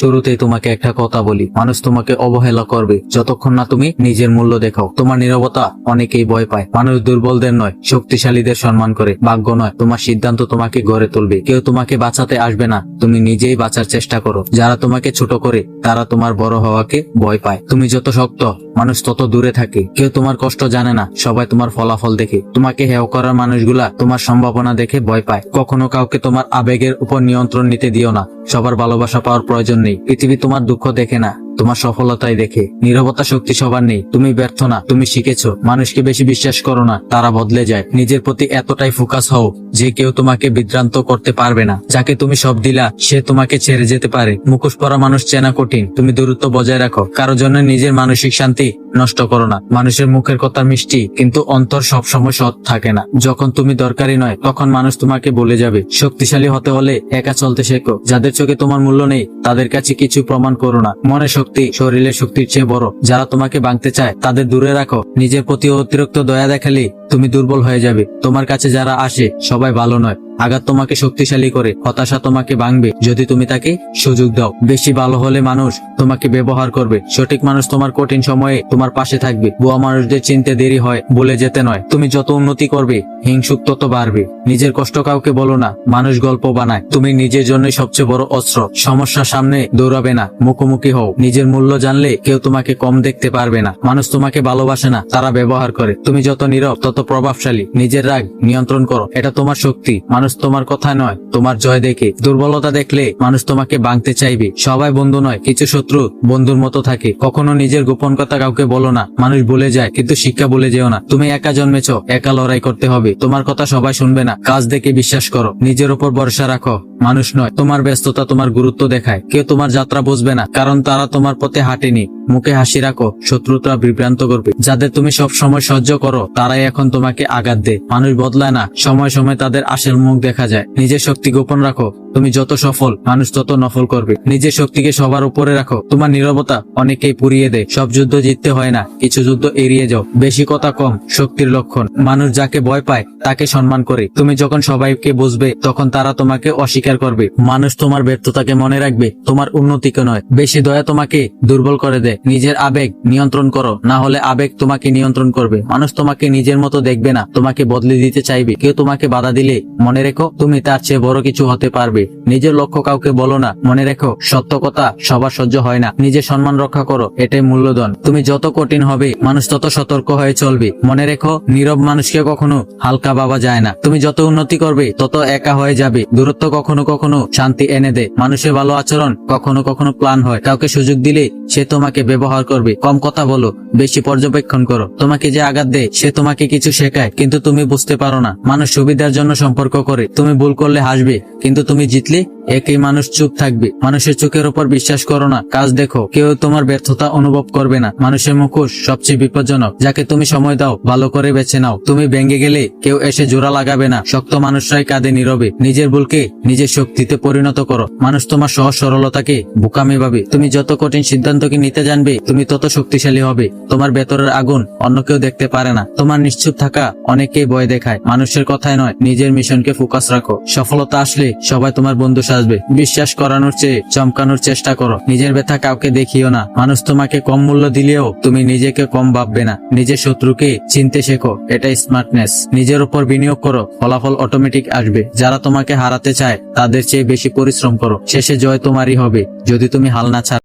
শুরুতেই তোমাকে একটা কথা বলি, মানুষ তোমাকে অবহেলা করবে। যতক্ষণ না তুমি নিজের মূল্য দেখাও। তোমার নিরবতা অনেকেই ভয় পায়। মানুষ দুর্বলদের নয়, শক্তিশালীদের সম্মান করে। ভাগ্য নয়, তোমার সিদ্ধান্ত তোমাকে গড়ে তুলবে। কেউ তোমাকে বাঁচাতে আসবে না, তুমি নিজেই বাঁচার চেষ্টা করো। যারা তোমাকে ছোট করে, তারা তোমার বড় হওয়াকে ভয় পায়। তুমি যত শক্ত মানুষ তত দূরে থাকে। কেউ তোমার কষ্ট জানে না, সবাই তোমার ফলাফল দেখে। তোমাকে হেয় করার মানুষগুলা তোমার সম্ভাবনা দেখে ভয় পায়। কখনো কাউকে তোমার আবেগের উপর নিয়ন্ত্রণ নিতে দিও না। সবার ভালোবাসা পাওয়ার প্রয়োজন নেই। পৃথিবী তোমার দুঃখ দেখে না। তোমার সফলতাই দেখে। নীরবতা শক্তি সবার নেই। তুমি ব্যর্থ না, তুমি শিখেছো। মানুষকে বেশি বিশ্বাস করো না, তারা বদলে যায়। নিজের প্রতি এতটাই ফোকাস হও যে কেউ তোমাকে বিভ্রান্ত করতে পারবে না। যাকে তুমি সব দিলা, সে তোমাকে ছেড়ে যেতে পারে। মুখোশ পরা মানুষ চেনা কঠিন। তুমি দূরত্ব বজায় রাখো। কারও জন্য নিজের মানসিক শান্তি নষ্ট করো না। মানুষের মুখের কথা মিষ্টি, কিন্তু অন্তর সবসময় সৎ থাকে না। যখন তুমি দরকারি নয়, তখন মানুষ তোমাকে বলে যাবে। শক্তিশালী হতে হলে একা চলতে শেখো। যাদের চোখে তোমার মূল্য নেই, তাদের কাছে কিছু প্রমাণ করো না। মনে শক্তি শরীরের শক্তির চেয়ে বড়। যারা তোমাকে ভাঙতে চায়, তাদের দূরে রাখো। নিজের প্রতি অতিরিক্ত দয়া দেখালে তুমি দুর্বল হয়ে যাবে। তোমার কাছে যারা আসে, সবাই ভালো নয়। আঘাত তোমাকে শক্তিশালী করে, হতাশা তোমাকে ভাঙবে। যদি তুমি তাকে সুযোগ দাও, বেশি ভালো হলে মানুষ তোমাকে ব্যবহার করবে। সঠিক মানুষ তোমার কঠিন সময়ে তোমার পাশে থাকবে। বুয়া মানুষদের চিনতে দেরি হয়, বলে যেতে নয়। তুমি যত উন্নতি করবে, হিংসুক তত বাড়বে। নিজের কষ্ট কাউকে বলো না, মানুষ গল্প বানায়। তুমি নিজের জন্যই সবচেয়ে বড় অস্ত্র। সমস্যার সামনে দৌড়াবে না, মুখোমুখি হও। নিজের মূল্য জানলে কেউ তোমাকে কম দেখতে পারবে না। মানুষ তোমাকে ভালোবাসে না, তারা ব্যবহার করে। তুমি যত নীরব, তত প্রভাবশালী। নিজের রাগ নিয়ন্ত্রণ করো, এটা তোমার শক্তি। মানুষ তোমার কথা নয়, তোমার জয় দেখে। দুর্বলতা দেখলে মানুষ তোমাকে ভাঙতে চাইবে। সবাই বন্ধু নয়, কিছু শত্রু বন্ধুর মতো থাকে। কখনো নিজের গোপন কথা কাউকে বলো না। মানুষ বলে যায়, কিন্তু শিক্ষা বলে যেও না। তুমি একা জন্মেছ, একা লড়াই করতে হবে। তোমার কথা সবাই শুনবে না। কাজ দেখে বিশ্বাস করো। নিজের উপর ভরসা রাখো। মানুষ নয়, তোমার ব্যস্ততা তোমার গুরুত্ব দেখায়। কেউ তোমার যাত্রা বুঝবে না, কারণ তারা তোমার পথে হাঁটেনি। মুখে হাসি রাখো, শত্রুতা বিভ্রান্ত করবে। যাদের তুমি সব সময় সহ্য করো, তারাই এখন তোমাকে আঘাত দেয়। মানুষ বদলায় না, সময় সময় তাদের আসল মুখ দেখা যায়। নিজের শক্তি গোপন রাখো, তুমি যত সফল, মানুষ তত নফল করবে। নিজের শক্তিকে সবার উপরে রাখো, তোমার নীরবতা অনেকেই পুড়িয়ে দেয়। সব যুদ্ধ জিততে হয় না, কিছু যুদ্ধ এড়িয়ে যাও। বেশি কথা কম, শক্তির লক্ষণ। মানুষ যাকে ভয় পায়, তাকে সম্মান করে। তুমি যখন সবাইকে বুঝবে, তখন তারা তোমাকে অস্বীকার করবে। মানুষ তোমার ব্যর্থতাকে মনে রাখবে, তোমার উন্নতিকে নয়। বেশি দয়া তোমাকে দুর্বল করে দেয়। নিজের আবেগ নিয়ন্ত্রণ করো। না হলে আবেগ তোমাকে নিয়ন্ত্রণ করবে। মানুষ তোমাকে নিজের মতো দেখবে না। তোমাকে বদলে দিতে চাইবে। কেউ তোমাকে বাধা দিলে, মনে রেখো, তুমি তার চেয়ে বড় কিছু হতে পারবে। নিজের লক্ষ্য কাউকে বলো না। মনে রেখো, সত্য কথা সবার সহ্য হয় না। নিজের সম্মান রক্ষা করো, এটাই মূল্যধন। তুমি যত কঠিন হবে, মানুষ তত সতর্ক হয়ে চলবে। মনে রেখো, নীরব মানুষকে কখনো হালকা ভাবা যায় না। তুমি যত উন্নতি করবে, তত একা হয়ে যাবে। দূরত্ব কখনো কখনো শান্তি এনে দেয়। মানুষের ভালো আচরণ কখনো কখনো প্ল্যান হয়। কাউকে সুযোগ দিলে, সে তোমাকে ব্যবহার করবে। কম কথা বলো, বেশি পর্যবেক্ষণ করো। তোমাকে যে আঘাত দেয়, সে তোমাকে কিছু শেখায়, কিন্তু তুমি বুঝতে পারো না। মানুষ সুবিধার জন্য সম্পর্ক করে। তুমি ভুল করলে হাসবে, কিন্তু তুমি জিতলে একই মানুষ চুপ থাকবে। মানুষের চোখের উপর বিশ্বাস করো না। কাজ দেখো, কেউ তোমার ব্যর্থতা অনুভব করবে না। মানুষের মুখোশ সবচেয়ে বিপজ্জনক, যাকে তুমি সময় দাও, ভালো করে বেছে নাও। তুমি ভেঙে গেলে কেউ এসে জোড়া লাগাবে না। শক্ত মানুষরাই কাঁদে নীরবে। নিজের ভুলকে নিজের শক্তিতে পরিণত করো। মানুষ তোমার সহজ সরলতাকে বোকামি ভাবে তুমি যত কঠিন সিদ্ধান্তকে নিতে জানবে তুমি তত শক্তিশালী হবে। তোমার ভেতরের আগুন অন্য কেউ দেখতে পারে না। তোমার নিশ্চুপ থাকা অনেকেই ভয় দেখায়। মানুষের কথায় নয়, নিজের মিশনকে ফোকাস রাখো। সফলতা আসলে সবাই তোমার বন্ধু সাজবে। বিশ্বাস করানোর চেয়ে চমকানোর চেষ্টা করো। নিজের ব্যথা কাউকে দেখিও না। মানুষ তোমাকে কম মূল্য দিলেও তুমি নিজেকে কম ভাববে না। নিজের শত্রুকে চিনতে শেখো। এটা স্মার্টনেস নিজের উপর বিনিয়োগ করো। ফলাফল অটোমেটিক আসবে। যারা তোমাকে হারাতে চায়, তাদের চেয়ে বেশি পরিশ্রম করো। শেষে জয় তোমারই হবে। যদি তুমি হাল না ছাড়ো